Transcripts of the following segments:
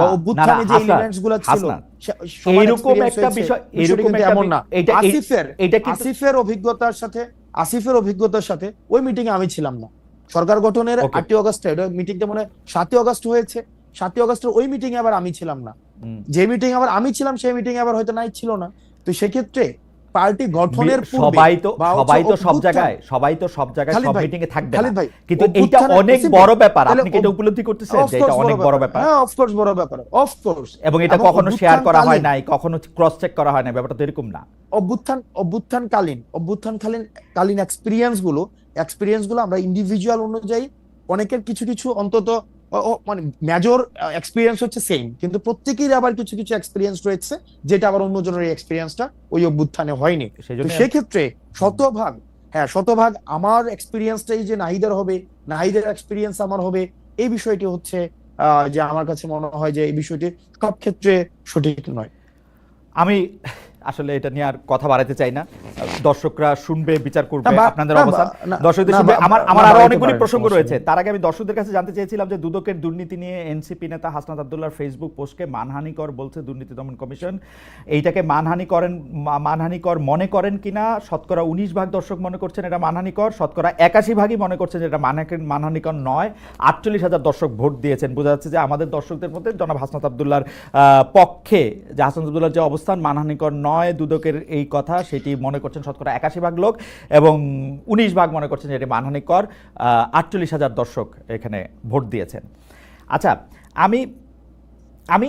বা অভ্যুত্থানে যে এলিমেন্টসগুলো ছিল experience একটা বিষয় এরকম এমন না। এটা আসিফের এটা আসিফের অভিজ্ঞতার সাথে আসিফের অভিজ্ঞতার সাথে ওই মিটিং এ আমি ছিলাম না। সরকার গঠনের. আটই অগস্টে মিটিংটা মনে সাতই অগস্ট হয়েছে। সাতই অগস্টের ওই মিটিং এ আবার আমি ছিলাম না। যে মিটিং আবার আমি ছিলাম সেই মিটিং আবার হয়তো নাই ছিল না। তো সেক্ষেত্রে পার্টি গঠনের সবাই তো সবাই তো সব জায়গায় সবাই তো সব জায়গায় সব মিটিং এ থাকবে না। কিন্তু অভ্যুত্থানের অনেক বড় ব্যাপার। আপনি কি এটা উপলব্ধি করতেছেন যে এটা অনেক বড় ব্যাপার। হ্যাঁ অফকোর্স বড় ব্যাপার। অফকোর্স এবং এটা কখনো শেয়ার করা হয় নাই কখনো ক্রস চেক করা হয় না ব্যাপারটা তো এরকম না। অভ্যুত্থান অভ্যুত্থানকালীন অভ্যুত্থানকালীন কালীন এক্সপিরিয়েন্সগুলো এক্সপিরিয়েন্সগুলো আমরা ইন্ডিভিজুয়াল অনুযায়ী অনেকের কিছু কিছু অন্তত মানে মেজর এক্সপিরিয়েন্স হচ্ছে সেম কিন্তু প্রত্যেকেরই আবার কিছু কিছু এক্সপিরিয়েন্স রয়েছে যেটা আবার অন্যজনের এই এক্সপিরিয়েন্সটা ওই অভ্যুত্থানে হয়নি। সেক্ষেত্রে শতভাগ হ্যাঁ শতভাগ আমার এক্সপিরিয়েন্সটাই যে নাহিদের হবে নাহিদের এক্সপিরিয়েন্স আমার হবে এই বিষয়টি হচ্ছে আহ, যে আমার কাছে মনে হয় যে এই বিষয়টি সব ক্ষেত্রে সঠিক নয়। আমি আসলে এটা নিয়ে আর কথা বাড়াতে চাই না। দর্শকরা শুনবে বিচার করবে আপনাদের অবস্থান। দর্শকদের শুনবে। আমার আমার আরও অনেকগুলি প্রসঙ্গ রয়েছে। তার আগে আমি দর্শকদের কাছে জানতে চেয়েছিলাম যে দুদকের দুর্নীতি নিয়ে এনসিপি নেতা হাসনাত আব্দুল্লাহর ফেসবুক পোস্টকে মানহানিকর বলছে দুর্নীতি দমন কমিশন। এইটাকে মানহানি করেন মানহানিকর মনে করেন কিনা? শতকরা উনিশ ভাগ দর্শক মনে করছেন এটা মানহানিকর। শতকরা একাশি ভাগই মনে করছেন যে এটা মানহানি- মানহানিকর নয়। আটচল্লিশ হাজার দর্শক ভোট দিয়েছেন। বোঝা যাচ্ছে যে আমাদের দর্শকদের মধ্যে জনাব হাসনাত আবদুল্লার আহ, পক্ষে যে হাসনাত আবদুল্লার যে অবস্থান মানহানিকর নয়। দুদকের এই কথা, সেটি মনে করছেন শতকরা একাশি ভাগ লোক এবং উনিশ ভাগ মনে করছেন যেটি এটি মানহানিকর আটচল্লিশ হাজার দর্শক এখানে ভোট দিয়েছেন। আচ্ছা আমি আমি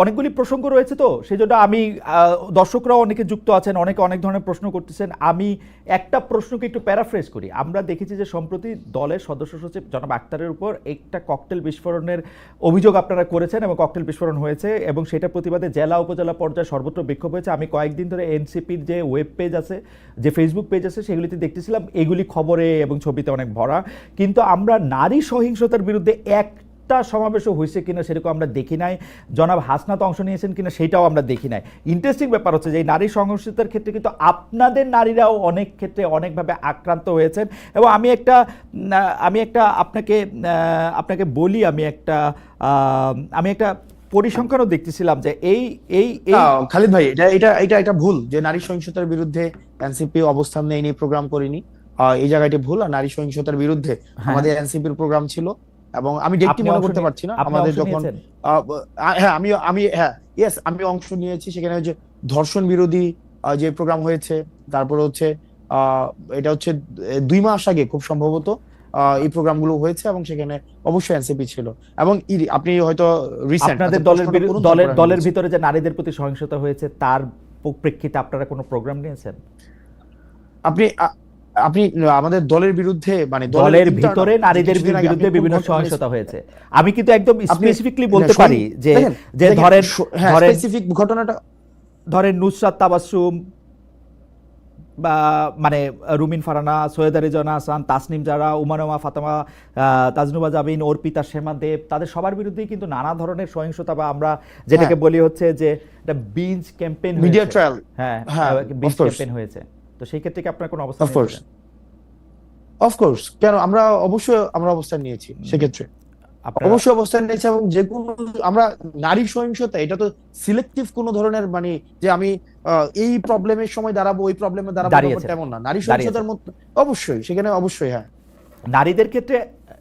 অনেকগুলি প্রসঙ্গ রয়েছে তো সেই জন্য আমি দর্শকরাও অনেকে যুক্ত আছেন, অনেকে অনেক ধরনের প্রশ্ন করতেছেন। আমি একটা প্রশ্নকে একটু প্যারাফ্রেজ করি। আমরা দেখেছি যে সম্প্রতি দলের সদস্য সচিব জনাব আক্তারের উপর একটা ককটেল বিস্ফোরণের অভিযোগ আপনারা করেছেন এবং ককটেল বিস্ফোরণ হয়েছে এবং সেটা প্রতিবাদে জেলা উপজেলা পর্যায়ে সর্বত্র বিক্ষোভ হয়েছে। আমি কয়েকদিন ধরে এনসিপির যে ওয়েব পেজ আছে, যে ফেসবুক পেজ আছে, সেগুলিতে দেখতেছিলাম। এগুলি খবরে এবং ছবিতে অনেক ভরা। কিন্তু আমরা নারী সহিংসতার বিরুদ্ধে এক একটা সমাবেশও হয়েছে কিনা সেরকম আমরা দেখি নাই। জনাব হাসনাত অংশ নিয়েছেন কিনা সেটাও আমরা দেখি নাই। ইন্টারেস্টিং ব্যাপার হচ্ছে যে এই নারী সংঘর্ষিতার ক্ষেত্রে কিন্তু আপনাদের নারীরাও অনেক ক্ষেত্রে অনেকভাবে আক্রান্ত হয়েছেন এবং আমি একটা আমি একটা আপনাকে আপনাকে বলি আমি একটা আহ, আমি একটা পরিসংখ্যানও দেখতেছিলাম যে এই এই খালিদ ভাই এটা এটা এটা এটা ভুল যে নারী সহিংসতার বিরুদ্ধে এনসিপি অবস্থান নেয়নি প্রোগ্রাম করিনি। এই জায়গাটি ভুল আর নারী সহিংসতার বিরুদ্ধে হ্যাঁ। আমাদের এনসিপির প্রোগ্রাম ছিল। এবং আমি ডেটটি মনে করতে পারছি না আমাদের যখন হ্যাঁ আমি আমি হ্যাঁ ইয়েস আমি অংশ নিয়েছি সেখানে হচ্ছে ধর্ষণ বিরোধী যে প্রোগ্রাম হয়েছে তারপরে হচ্ছে এটা হচ্ছে দুই মাস আগে খুব সম্ভবত এই প্রোগ্রামগুলো হয়েছে এবং সেখানে অবশ্যই এনসিপি ছিল। এবং আপনি হয়তো রিসেন্ট আপনাদের দলের দলের দলের ভিতরে যে নারীদের প্রতি সহিংসতা হয়েছে তার প্রেক্ষিতে আপনারা কোনো প্রোগ্রাম নিয়েছেন? আপনি আপনি আমাদের দলের বিরুদ্ধে মানে দলের ভিতরে নারীদের বিরুদ্ধে বিভিন্ন সহিংসতা হয়েছে। আমি কিন্তু একদম স্পেসিফিকলি বলতে পারি যে যে ধরেন হ্যাঁ, ধরেন specific ঘটনাটা ধরেন নুসরাত তাবাসসুম বা মানে রুমিন ফারানা সৈয়দা রেজনা হাসান তাসনিম জারা উমানুমা ফাতেমা আহ, তাজনুবা জাবিন অর্পিতা শেমা দেব তাদের সবার বিরুদ্ধেই কিন্তু নানা ধরনের সহিংসতা বা আমরা যেটাকে বলি হচ্ছে যে বিঞ্জ ক্যাম্পেইন মিডিয়া ট্রায়াল হ্যাঁ হ্যাঁ, বিঞ্জ ক্যাম্পেইন হয়েছে। তো সেই ক্ষেত্রে কি আপনার কোনো অবস্থা অফকোর্স অফকোর্স কেন? আমরা অবশ্যই আমরা অবস্থান নিয়েছি সেক্ষেত্রে। অবশ্যই অবস্থান নিয়েছি এবং যে কোনো আমরা নারী সহিংসতা এটা তো সিলেক্টিভ কোন ধরনের মানে যে আমি এই প্রবলেমের সময় দাঁড়াবো ওই প্রবলেমে দাঁড়াবো। এমন না। নারী সহিংসতার মধ্যে অবশ্যই সেখানে অবশ্যই হ্যাঁ। নারীদের ক্ষেত্রে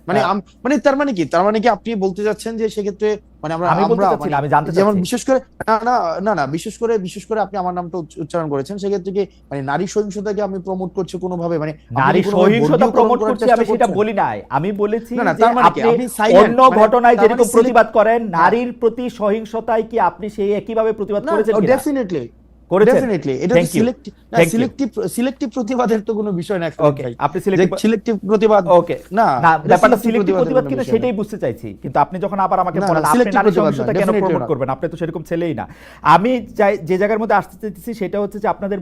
মানে আম- মানে তার মানে কি? তার মানে কি আপনি বলতে যাচ্ছেন যে সেক্ষেত্রে মানে আমরা আমি বলতে চাচ্ছি মানে আমি জানতে যেমন বিশেষ করে না না না না বিশেষ করে বিশেষ করে আপনি আমার নামটা উচ্চারণ করেছেন। সেক্ষেত্রে কি মানে নারী সহিংসতাকে আমি প্রমোট করছি কোনো ভাবে মানে নারী সহিংসতা প্রমোট করছি আমি সেটা বলি নাই। আমি বলেছি না, তার মানে কি? আপনি অন্য মানে ঘটনায় মানে যেরকম প্রতিবাদ করেন হ্যাঁ। নারীর প্রতি সহিংসতায় কি আপনি সেই একইভাবে প্রতিবাদ না করেছেন ডেফিনেটলি করেছেন? ডেফিনেটলি এটা সিলেক্টিভ না সিলেক্টিভ সিলেক্টিভ প্রতিবাদের তো কোনো বিষয় না ওকে আপনি সিলেক্টিভ সিলেক্টিভ প্রতিবাদ ওকে না না ব্যাপারটা সিলেক্টিভ প্রতিবাদ কিনা সেটাই বুঝতে চাইছি। কিন্তু আপনি যখন আবার আমাকে না, না, বলেন আপনি নারী সহিংসতা কেন প্রমোট করবেন? আপনি তো সেরকম ছেলেই না। আমি যাই- যে জায়গার মধ্যে আসতে চাইতেছি সেটা হচ্ছে যে আপনাদের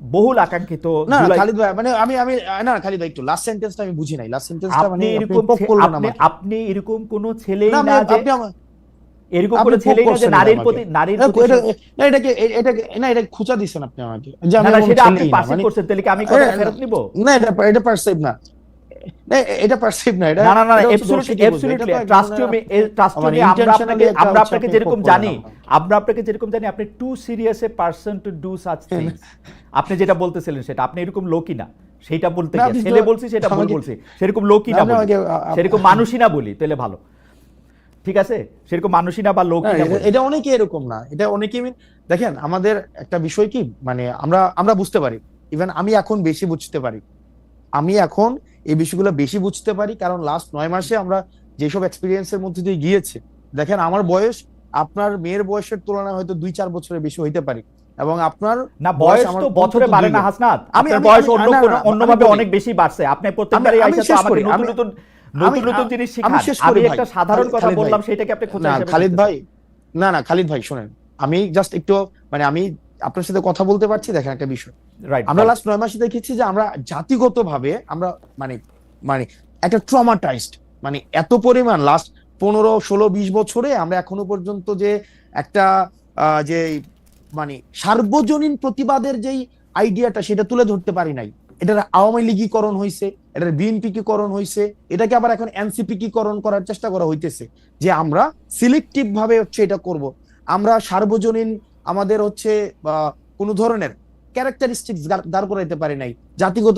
বহুল আকাঙ্ক্ষিত না জুলাই- খালিদ ভাই মানে আমি আমি না খালিদ ভাই একটু লাস্ট সেন্টেন্সটা আমি বুঝি নাই। লাস্ট সেন্টেন্সটা মানে আপনি এরকম আপনি এরকম কোন ছেলেই না, যে আপনি আমার- এরকম poke ছেলেই না যে নারীর প্রতি নারীর না, না, এটাকে এটাকে না এটা খুঁচা দিছেন আপনি আমাকে। যে আমি সেটা আপনি মানে- করছেন তাহলে কি আমি কথা ফেরত নিব? না এটা এটা পারসেভ না। এটা পারসিভ এটা অ্যাবসলিউটলি আমরা আপনাকে আমরা আপনাকে আপনি যেরকম জানি আমরা আপনাকে যেরকম জানি আপনি too serious a person to do such things আপনি যেটা বলতেছিলেন সেটা আপনি এরকম লোকই না সেটা বলতে গিয়ে ছেলে বলছি সেটা ভুল বলছি সেরকম লোকই না, সেরকম মানুষই না বলি তাহলে ভালো। ঠিক আছে? সেরকম মানুষই না বা না এটা- অনেকে এরকম না। এটা অনেকে দেখেন আমাদের একটা বিষয় কি মানে আমরা আমরা বুঝতে পারি। ইভেন আমি এখন বেশি বুঝতে পারি। আমি এখন এই বিষয়গুলো বেশি বুঝতে পারি কারণ লাস্ট নয় মাসে আমরা যেসব এক্সপিরিয়েন্সের মধ্যে দিয়ে গিয়েছি দেখেন আমার বয়স আপনার মেয়ের বয়সের তুলনায় হয়তো দুই চার বছরের বেশি হইতে পারি। এবং আপনার না বয়স তো বছরে বাড়ে না। হাসনাত। আপনার বয়স অন্য কোনো অন্যভাবে অনেক বেশি বাড়ছে। আপনি প্রত্যেকবারই আইসা তো আমাকে নতুন নতুন নতুন নতুন জিনিস শিখান। আমি একটা সাধারণ কথা বললাম সেটাকে আপনি খোঁচা হিসেবে খালিদ ভাই না না খালিদ ভাই শোনেন। আমি জাস্ট একটু মানে আমি আপনার সাথে কথা বলতে পারছি দেখেন একটা বিষয়। আমরা লাস্ট নয় মাসে দেখেছি যে আমরা জাতিগতভাবে আমরা মানে মানে একটা ট্রমাটাইজড মানে এত পরিমাণ লাস্ট পনেরো ষোলো বিশ বছরে আমরা এখনও পর্যন্ত যে একটা আহ, যে মানে সার্বজনীন প্রতিবাদের যেই আইডিয়াটা সেটা তুলে ধরতে পারি নাই। এটার আওয়ামী লীগীকরণ হয়েছে এটার বিএনপিকীকরণ হয়েছে এটাকে আবার এখন এনসিপিকীকরণ করার চেষ্টা করা হইতেছে যে আমরা সিলেক্টিভ ভাবে হচ্ছে এটা করব। আমরা সার্বজনীন আমাদের হচ্ছে কোনো ধরনের ক্যারেক্টারিস্টিক্স দাঁড় করাইতে পারি নাই জাতিগত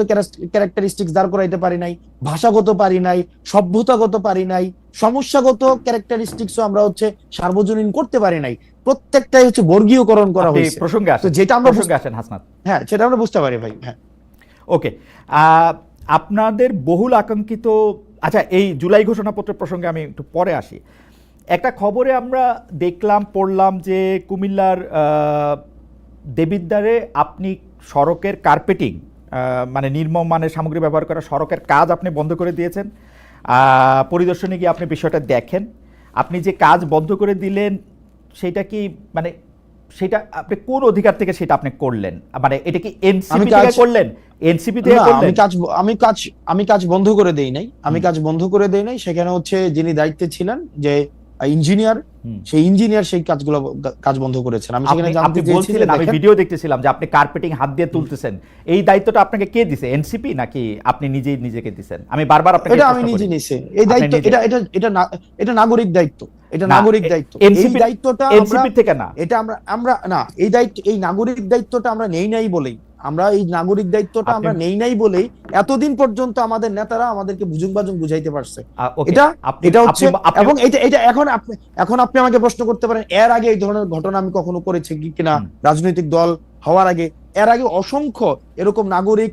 ক্যারেক্টারিস্টিক্স দাঁড় করাইতে পারি নাই ভাষাগত পারি নাই সভ্যতাগত পারি নাই সমস্যাগত ক্যারেক্টারিস্টিক্সও আমরা হচ্ছে সার্বজনীন করতে পারি নাই প্রত্যেকটাই হচ্ছে বর্গীয়করণ করা হয়েছে প্রসঙ্গে আসেন যেটা আমরা প্রসঙ্গে আসেন হাসনাত। হ্যাঁ সেটা আমরা বুঝতে পারি ভাই হ্যাঁ। ওকে আপনাদের বহুল আকাঙ্ক্ষিত আচ্ছা এই জুলাই ঘোষণাপত্র প্রসঙ্গে আমি একটু পরে আসি। একটা খবরে আমরা দেখলাম পড়লাম যে কুমিল্লার দেবিদ্বারে আপনি সড়কের কার্পেটিং মানে নির্মম মানের সামগ্রী ব্যবহার করা সড়কের কাজ আপনি বন্ধ করে দিয়েছেন। পরিদর্শনে গিয়ে আপনি বিষয়টা দেখেন। আপনি যে কাজ বন্ধ করে দিলেন সেটা কি মানে সেটা আপনি কোন অধিকার থেকে সেটা আপনি করলেন? মানে এটা কি এনসিপি থেকে করলেন? এনসিপি থেকে আমি কাজ আমি কাজ আমি কাজ বন্ধ করে দেই নাই। আমি কাজ বন্ধ করে দেই নাই। সেখানে হচ্ছে যিনি দায়িত্বে ছিলেন যে ইঞ্জিনিয়ার সেই ইঞ্জিনিয়ার সেই কাজগুলো কাজ বন্ধ করেছেন। আমি সেখানে আপনি বলছিলেন আমি ভিডিও দেখতেছিলাম যে আপনি কার্পেটিং হাত দিয়ে তুলতেছেন। এই দায়িত্বটা আপনাকে কে দিছে এনসিপি নাকি আপনি নিজেই নিজেকে দিছেন? আমি বারবার আপনাকে এটা আমি নিজে নিছি। এই দায়িত্ব এটা এটা এটা এটা নাগরিক দায়িত্ব। এটা নাগরিক দায়িত্ব। এই দায়িত্বটা এনসিপি থেকে না। এটা আমরা আমরা না এই দায়িত্ব এই নাগরিক দায়িত্বটা আমরা নেই নাই বলেই। আমরা এই নাগরিক দায়িত্বটা আমরা নেই নাই বলেই এতদিন পর্যন্ত আমাদের নেতারা আমাদেরকে বুঝুন বাজুং বুঝাইতে পারছে। এটা এটা হচ্ছে এবং এটা এটা এখন আপনি এখন আপনি আমাকে প্রশ্ন করতে পারেন এর আগে এই ধরনের ঘটনা আমি কখনো করেছি কিনা রাজনৈতিক দল হওয়ার আগে? এর আগে অসংখ্য এরকম নাগরিক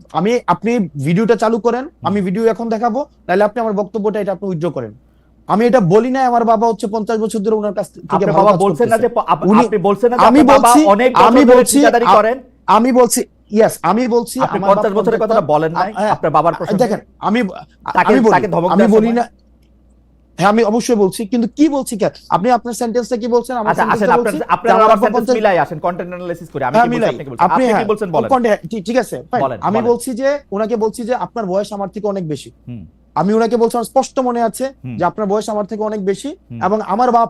আমি আপনি ভিডিওটা চালু করেন আমি ভিডিও এখন দেখাবো তাহলে আপনি আমার বক্তব্যটা এটা আপনি উইথড্র করেন। আমি এটা বলি না আমার বাবা হচ্ছে পঞ্চাশ বছর ধরে ওনার কাছ থেকে বাবা বলছেন না যে আপনি বলছেন না আমি বলছি অনেক আমি বলছি করেন। আমি বলছি ইয়েস আমি বলছি আপনি আমার পঞ্চাশ বাপ বছরের পঞ্চাশ- কথাটা বলেন নাই হ্যাঁ, আপনার বাবার প্রসঙ্গে দেখেন আমি আমি বলি? না হ্যাঁ আমি অবশ্যই বলছি কিন্তু কি বলছি কে? আপনি আপনার সেন্টেন্সটা কি বলছেন? আমার সেন্টেন্সটা আপনার বলছি? আপনার আমার পঞ্চাশ- মিলাই আসেন কন্টেন্ট অ্যানালাইসিস করে আমি হ্যাঁ, কি বলছি আপনি কি বলছেন? আপনি হ্যাঁ, কি বলছেন বলেন। ঠিক- আছে. আমি বলছি যে ওনাকে বলছি যে আপনার বয়স আমার থেকে অনেক বেশি। আমি ওনাকে বলছিলাম স্পষ্ট মনে আছে যে আপনার বয়স আমার থেকে অনেক বেশি এবং আমার বাপ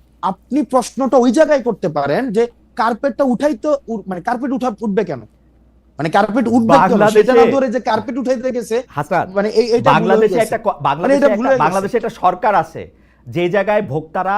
আপনি প্রশ্নটা ওই জায়গায় করতে পারেন যে কার্পেটটা উঠাই তো মানে কার্পেট উঠা উঠবে কেন? মানে কার্পেট উঠবে সেটা না ধরে যে কার্পেট উঠাইতে গেছে মানে এই এটা বাংলাদেশে একটা মানে বাংলাদেশে একটা গেছে। বাংলাদেশে একটা সরকার আছে যে জায়গায় ভোক্তারা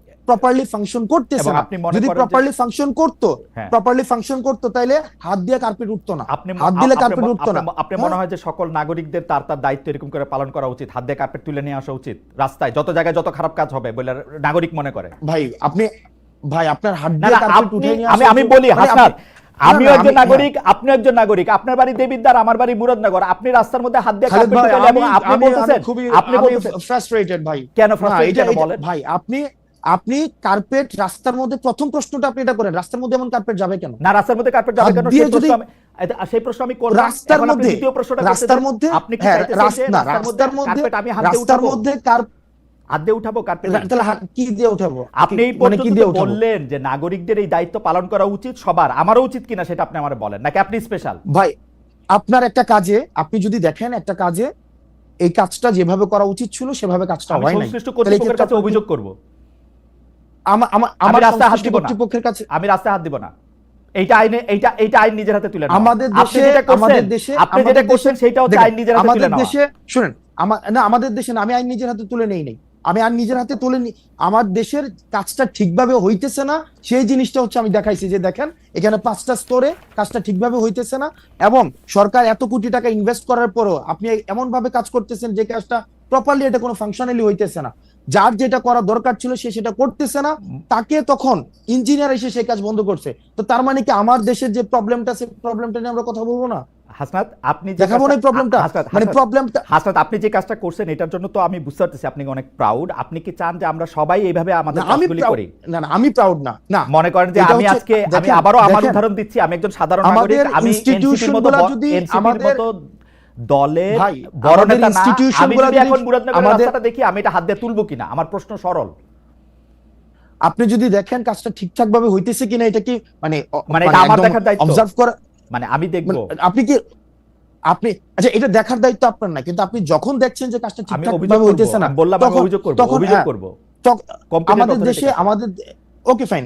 প্রপারলি ফাংশন করতেছে না। যদি প্রপারলি ফাংশন করতো হ্যাঁ। প্রপারলি ফাংশন করতো তাইলে হাত দিয়ে কার্পেট উঠতো না। আপনি হাত দিলে কার্পেট উঠতো না। আপনি- আপনি মনে হয়। যে সকল নাগরিকদের তার তার দায়িত্ব এরকম করে পালন করা উচিত। হাত দিয়ে কার্পেট তুলে নিয়ে আসা উচিত। রাস্তায় যত জায়গায় যত খারাপ কাজ হবে বলে নাগরিক মনে করে। ভাই আপনি ভাই আপনার হাত দিয়ে কার্পেট আপনি উঠে নিয়ে আমি আমি বলি মানে হাসনাত আপনি- না, একজন নাগরিক আপনিও একজন নাগরিক। আপনার বাড়ি দেবিদ্বার আমার বাড়ি মুরাদনগর। আপনি রাস্তার মধ্যে হাত দিয়ে কার্পেট তুলে এবং আমি- আপনি আমি- বলতেছেন আপনি বলতেছেন ফ্রাস্ট্রেটেড ভাই। কেন এটা- বলেন? ভাই আপনি আপনি কার্পেট রাস্তার মধ্যে প্রথম প্রশ্নটা আপনি এটা করেন রাস্তার মধ্যে এমন কার্পেট যাবে কেন? না রাস্তার মধ্যে কার্পেট যাবে কেন? সেই প্রশ্ন আমি এটা- সেই প্রশ্ন আমি করলাম। রাস্তার মধ্যে দ্বিতীয় প্রশ্নটা রাস্তার মধ্যে আপনি কি হ্যাঁ, চাইতেছেন না, রাস্তার মধ্যে কার্পেট আমি হাত রাস্তার মধ্যে কার হাত দিয়ে উঠাবো কার্পেট তাহলে কি দিয়ে উঠাবো? আপনি এই মানে পর্যন্ত দিয়ে উঠাবো? বললেন যে নাগরিকদের এই দায়িত্ব পালন করা উচিত সবার। আমারও উচিত কিনা সেটা আপনি আমার বলেন নাকি আপনি স্পেশাল ভাই আপনার একটা কাজে আপনি যদি দেখেন একটা কাজে এই কাজটা যেভাবে করা উচিত ছিল সেভাবে কাজটা হয় নাই। সংশ্লিষ্ট কর্তৃপক্ষের কাছে অভিযোগ করব। আমা- রাস্তায় হাত দিব না। কর্তৃপক্ষের কাছে আমি রাস্তায় হাত দিব না। এইটা আইনে এইটা এইটা আইন নিজের হাতে তুলে আমাদের দেশে আমাদের দেশে আপনি যেটা করছেন সেটা হচ্ছে আইন নিজের হাতে তুলে আমাদের দেশে শুনেন আমার না আমাদের দেশে না আমি আইন নিজের হাতে তুলে নেই নাই। আমি আইন নিজের হাতে তুলে নি আমার দেশের কাজটা ঠিকভাবে হইতেছে না সেই জিনিসটা হচ্ছে আমি দেখাইছি যে দেখেন এখানে পাঁচটা স্তরে কাজটা ঠিকভাবে হইতেছে না এবং সরকার এত কোটি টাকা ইনভেস্ট করার পরও আপনি এমন ভাবে কাজ করতেছেন যে কাজটা প্রপারলি এটা কোনো ফাংশনালি হইতেছে না। যার যেটা করা দরকার ছিল সে সেটা করতেছে না। তাকে তখন ইঞ্জিনিয়ার এসে সেই কাজ বন্ধ করছে। তো তার মানে কি আমার দেশের যে প্রবলেমটা সে প্রবলেমটা নিয়ে আমরা কথা বলব না? হাসনাত আপনি দেখাবো না প্রবলেমটা মানে প্রবলেমটা হাসনাত আপনি যে কাজটা করছেন এটার জন্য তো আমি বুঝতে পারতেছি আপনি অনেক প্রাউড আপনি কি চান যে আমরা সবাই এইভাবে আমাদের কাজগুলি করি? না না আমি প্রাউড না। না মনে করেন যে আমি আজকে আমি আবারও আমার উদাহরণ দিচ্ছি আমি একজন সাধারণ নাগরিক আমি institution এনসিপির মতো গুলা ব- যদি আমাদের- দলের বড় নেতা না institution আমি গুলা যদি যদি এখন মুরাদনগরের রাস্তাটা দেখি আমি এটা হাত দিয়ে তুলবো কিনা? আমার প্রশ্ন সরল। আপনি যদি দেখেন কাজটা ঠিকঠাক ভাবে হইতেছে কিনা এটা কি মানে মানে এটা আমার দেখার দায়িত্ব? observe করা মানে আমি দেখব। মানে আপনি কি আপনি আচ্ছা এটা দেখার দায়িত্ব আপনার না কিন্তু আপনি যখন দেখছেন যে কাজটা ঠিকঠাক ভাবে হইতেছে না বললাম অভিযোগ করব অভিযোগ হ্যাঁ, করব। আমাদের দেশে আমাদের ওকে ফাইন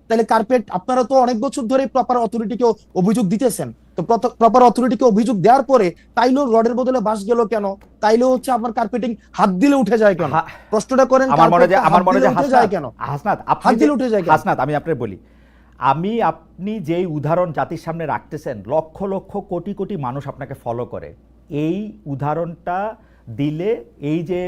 তাহলে কার্পেট আপনারা তো অনেক বছর ধরে প্রপার অথরিটিকে অভিযোগ দিতেছেন। তো প্রপার অথরিটিকে অভিযোগ দেওয়ার পরে তাইলেও রডের বদলে বাস গেল কেন? তাইলেও হচ্ছে আপনার কার্পেটিং হাত দিলে উঠে যায় কেন? প্রশ্নটা করেন আমার মনে যে আমার মনে দিলে যে উঠে হাসনাত যায় কেন? হাসনাত আপনি হাত দিলে উঠে যায় হাসনাত আমি আপনাকে বলি আমি আপনি যেই উদাহরণ জাতির সামনে রাখতেছেন লক্ষ লক্ষ কোটি কোটি মানুষ আপনাকে ফলো করে। এই উদাহরণটা দিলে এই যে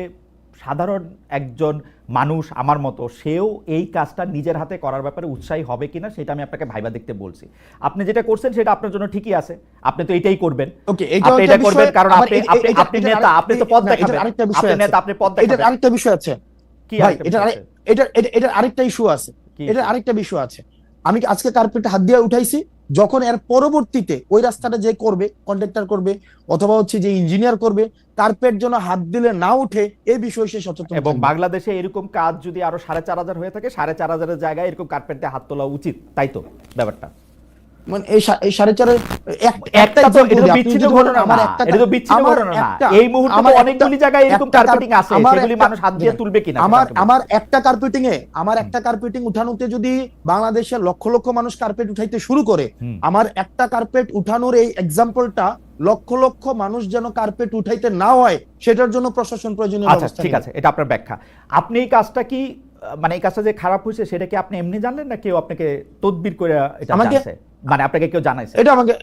সাধারণ একজন মানুষ আমার মতো সেও এই কাজটা নিজের হাতে করার ব্যাপারে উৎসাহী হবে কিনা সেটা আমি আপনাকে ভাইবা দেখতে বলছি। আপনি যেটা করছেন সেটা আপনার জন্য ঠিকই আছে। আপনি তো এটাই করবেন। ওকে আপনি এটা করবেন কারণ আপনি আপনি আপনি নেতা আপনি তো পদ দেখাবেন। আরেকটা বিষয় আপনি আছে। নেতা আপনি পদ এটার দেখাবেন। আরেকটা বিষয় আছে। কি এটা এটা এটা আরেকটা ইস্যু আছে। এটা আরেকটা বিষয় আছে। আমি আজকে কার্পেট হাত দিয়ে উঠাইছি? যখন এর পরবর্তীতে ওই রাস্তাটা যে করবে কন্ট্রাক্টর করবে, অথবা হচ্ছে যে ইঞ্জিনিয়ার করবে কার্পেট যেন হাত দিলে না উঠে এই বিষয়ে সে সচেতন এবং বাংলাদেশে এরকম কাজ যদি আরও সাড়ে চার হাজার হয়ে থাকে, সাড়ে চার হাজারের জায়গায় এরকম কার্পেট হাত তোলা উচিত, তাই তো ব্যাপারটা? মানে এই এই সাড়ে একটা তো এটা বিচ্ছিন্ন ঘটনা আমার একটা এটা তো বিচ্ছিন্ন ঘটনা না। এই মুহূর্তে তো অনেকগুলি জায়গায় এরকম কার্পেটিং আছে সেগুলি মানুষ হাত দিয়ে তুলবে কিনা আমার আমার একটা কার্পেটিং এ আমার একটা কার্পেটিং উঠানোতে যদি বাংলাদেশের লক্ষ লক্ষ মানুষ কার্পেট উঠাইতে শুরু করে আমার একটা কার্পেট উঠানোর এই এক্সাম্পলটা লক্ষ লক্ষ মানুষ যেন কার্পেট উঠাইতে না হয় সেটার জন্য প্রশাসন প্রয়োজনীয় আচ্ছা ব্যবস্থা ঠিক আছে এটা আপনার ব্যাখ্যা। আপনি এই কাজটা কি মানে এই কাজটা যে খারাপ হয়েছে সেটা কি আপনি এমনি জানলেন না কেউ আপনাকে তদবির করে এটা আমাকে- মানে আপনাকে কেউ জানাইছে? এটা আমাকে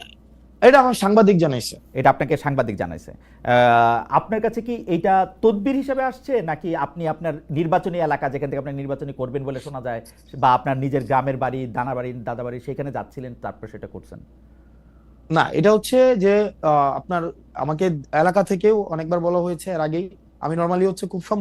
এটা আমার সাংবাদিক জানাইছে। এটা আপনাকে সাংবাদিক জানাইছে। আপনার কাছে কি এটা তদবির হিসেবে আসছে? নাকি আপনি আপনার নির্বাচনী এলাকা যেখান থেকে আপনি নির্বাচনী করবেন বলে শোনা যায় বা আপনার নিজের গ্রামের বাড়ি দানা বাড়ি দাদা বাড়ি সেখানে যাচ্ছিলেন তারপর সেটা করছেন? না এটা হচ্ছে যে আপনার আমাকে এলাকা থেকেও অনেকবার বলা হয়েছে এর আগেই। আমি নর্মালি হচ্ছে খুব সম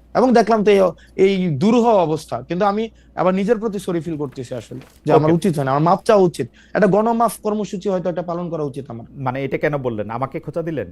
এবং দেখলাম তো এই- দুরূহ অবস্থা। কিন্তু আমি আবার নিজের প্রতি সরি ফিল করতেছি আসলে যে আমার উচিত হয় না আমার মাপ চাওয়া উচিত। একটা গণমাফ কর্মসূচি হয়তো এটা পালন করা উচিত আমার। মানে এটা কেন বললেন? আমাকে খোঁচা দিলেন?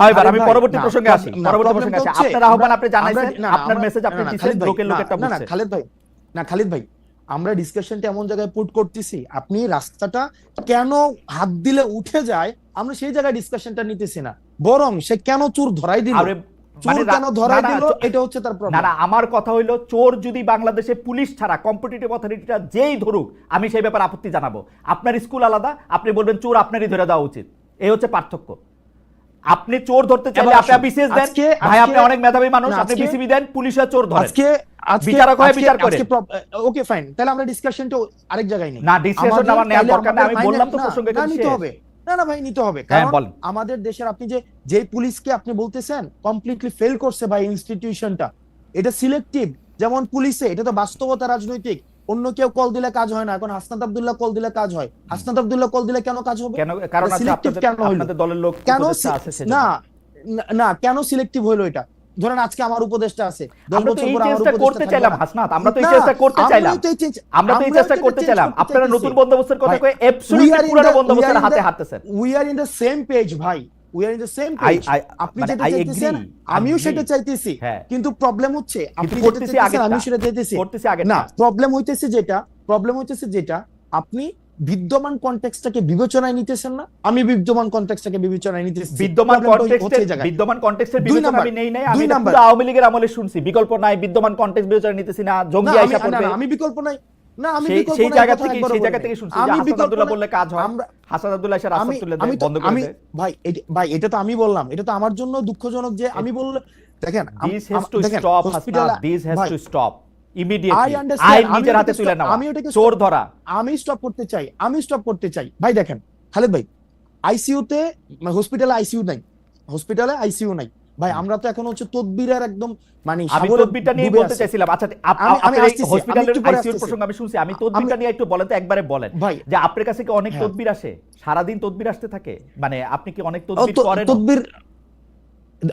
হাই খালিদ আমি পরবর্তী প্রসঙ্গে আসি পরবর্তী প্রসঙ্গে আসি। আপনার আহ্বান আপনি জানাইছেন আপনার মেসেজ আপনি দিচ্ছেন লোকের লোক না, একটা না, না, খালিদ ভাই না খালিদ ভাই আমরা ডিসকাশনটা এমন জায়গায় পুট করতেছি আপনি রাস্তাটা কেন হাত দিলে উঠে যায় আমরা সেই জায়গায় ডিসকাশনটা নিতেছি না। বরং সে কেন চোর ধরাই দিল? আমার কথা হইল চোর যদি বাংলাদেশে পুলিশ ছাড়া কম্পিটিটিভ অথরিটিটা যেই ধরুক আমি সেই ব্যাপারে আপত্তি জানাব। আপনার স্কুল আলাদা আপনি বলবেন চোর আপনারই ধরে দেওয়া উচিত। এই হচ্ছে পার্থক্য। আপনি চোর ধরতে চাইলে আপনি বিসিএস দেন। ভাই আপনি অনেক মেধাবী মানুষ আপনি বিসিবি দেন পুলিশে চোর ধরে আজকে বিচারক হয় বিচার করে। ওকে ফাইন তাহলে আমরা ডিসকাশনটা আরেক জায়গায় নেই। না আমাদের আমার নেওয়ার দরকার নেই। আমি বললাম তো প্রসঙ্গ নিতে হবে। না না ভাই নিতে হবে। হ্যাঁ, কারণ আমাদের দেশের আপনি যে যেই পুলিশকে আপনি বলতেছেন কমপ্লিটলি ফেল করছে ভাই ইনস্টিটিউশনটা এটা সিলেক্টিভ যেমন পুলিশে এটা তো বাস্তবতা রাজনৈতিক। অন্য কেউ কল দিলে কাজ হয় না। এখন হাসনাত আব্দুল্লাহ কল দিলে কাজ হয়। হাসনাত আব্দুল্লাহ কল দিলে কেন কাজ হবে? কেন কারণ আছে আপনাদের দলের লোক কেন না না- কেন সিলেক্টিভ হলো এটা? ধরেন আজকে আমার উপদেশটা আছে। আমরা তো বছর এই পর আমার চেষ্টা করতে চাইলাম হাসনাত। আমরা তো এই চেষ্টা করতে চাইলাম। আমরা তো এই চেষ্টা করতে চাইলাম। আপনারা নতুন বন্দোবস্তের কথা কয়ে অ্যাবসলিউটলি পুরানো বন্দোবস্তের হাতে হাঁটতেছেন। We are in the same page ভাই। We are in the same page আপনি যেটা চাইতেছেন আমিও সেটা চাইতেছি। কিন্তু প্রবলেম হচ্ছে আপনি যেটা চাইতেছেন। আমিও সেটা চাইতেছি। না প্রবলেম হইতেছে যেটা প্রবলেম হইতেছে যেটা আপনি বিদ্যমান কনটেক্সটটাকে বিবেচনায় নিতেছেন না আমি বিদ্যমান কনটেক্সটটাকে বিবেচনায় নিতেছি। বিদ্যমান কনটেক্সটের বিদ্যমান কনটেক্সটের বিবেচনা আমি নেই নাই আমি আওয়ামী লীগের আমলে শুনছি। বিকল্প নাই বিদ্যমান কনটেক্সট বিবেচনা নিতেছি না জঙ্গি আইসা পড়বে। আমি বিকল্প নাই। না আমি সেই বিকল্প সেই নাই জায়গা থেকে সেই জায়গা থেকে শুনছি যে হাসান আব্দুল্লাহ বললে কাজ হয়। হাসান আব্দুল্লাহ এসে রাস্তা তুলে দেয় বন্ধ করে দেয়। ভাই ভাই এটা তো আমি বললাম। এটা তো আমার জন্য দুঃখজনক যে আমি বললে দেখেন this has to stop hospital- this has to stop immediately understand, আইন আমি নিজের হাতে ওটাকে তুলে stop- আমি ওটাকে চোর ধরা। আমি স্টপ করতে চাই আমি স্টপ করতে চাই। ভাই দেখেন খালেদ ভাই আইসিইউতে হসপিটালে আইসিইউ নাই। হসপিটালে আইসিইউ নাই। ভাই আমরা তো এখন হচ্ছে তদবিরের একদম মানে আমি তদবিরটা নিয়ে বলতে চাইছিলাম। আচ্ছা আপ- আমি- আমি আপনার এই হসপিটালের আসতেছি। প্রসঙ্গ আমি শুনছি। আমি তদবিরটা নিয়ে একটু বলেন তো একবারে বলেন। যে আপনার কাছে কি অনেক হ্যাঁ। তদবির আসে? সারাদিন তদবির আসতে থাকে? মানে আপনি কি অনেক তদবির করেন? তদবির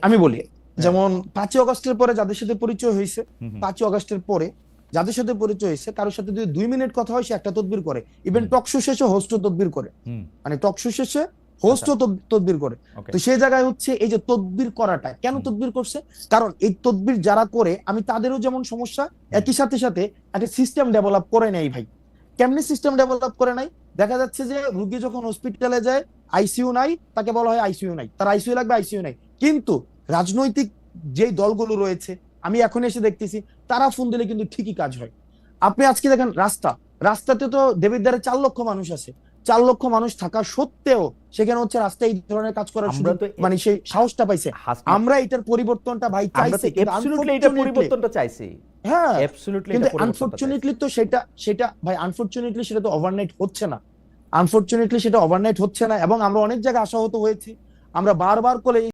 আমি বলি যেমন পাঁচই অগস্টের পরে যাদের সাথে পরিচয় হয়েছে। পাঁচই অগস্টের পরে যাদের সাথে পরিচয় হয়েছে কারোর সাথে যদি দুই মিনিট কথা হয় সে একটা তদবির করে। ইভেন। টকশো শেষে হোস্ট তদবির করে। মানে টকশো শেষে হোস্ট তদবির করে. তো সেই জায়গায় হচ্ছে এই যে তদবির করাটা কেন। তদবির করছে? কারণ এই তদবির যারা করে আমি তাদেরও যেমন সমস্যা একই সাথে সাথে একটা সিস্টেম ডেভেলপ করে নেই ভাই। কেমনি সিস্টেম ডেভেলপ করে নাই দেখা যাচ্ছে যে রুগী যখন হসপিটালে যায় আইসিইউ নাই তাকে বলা হয় আইসিইউ নাই। তার আইসিইউ লাগবে আইসিইউ নাই। কিন্তু রাজনৈতিক যেই দলগুলো রয়েছে আমি এখন এসে দেখতেছি তারা ফোন দিলে কিন্তু ঠিকই কাজ হয়। আপনি আজকে দেখেন রাস্তা। রাস্তাতে তো দেবিদ্বারে চার লক্ষ মানুষ আছে। চার লক্ষ মানুষ থাকা সত্ত্বেও সেখানে হচ্ছে রাস্তায় এই ধরনের কাজ করার সুযোগ মানে সেই সাহসটা পাইছে। আমরা এটার পরিবর্তনটা ভাই চাইছি এটা পরিবর্তনটা চাইছি। হ্যাঁ কিন্তু আনফরচুনেটলি তো সেটা সেটা ভাই আনফরচুনেটলি সেটা তো ওভারনাইট হচ্ছে না। আনফরচুনেটলি সেটা ওভারনাইট হচ্ছে না এবং আমরা অনেক জায়গায় আশাহত হয়েছি। আমরা বারবার করে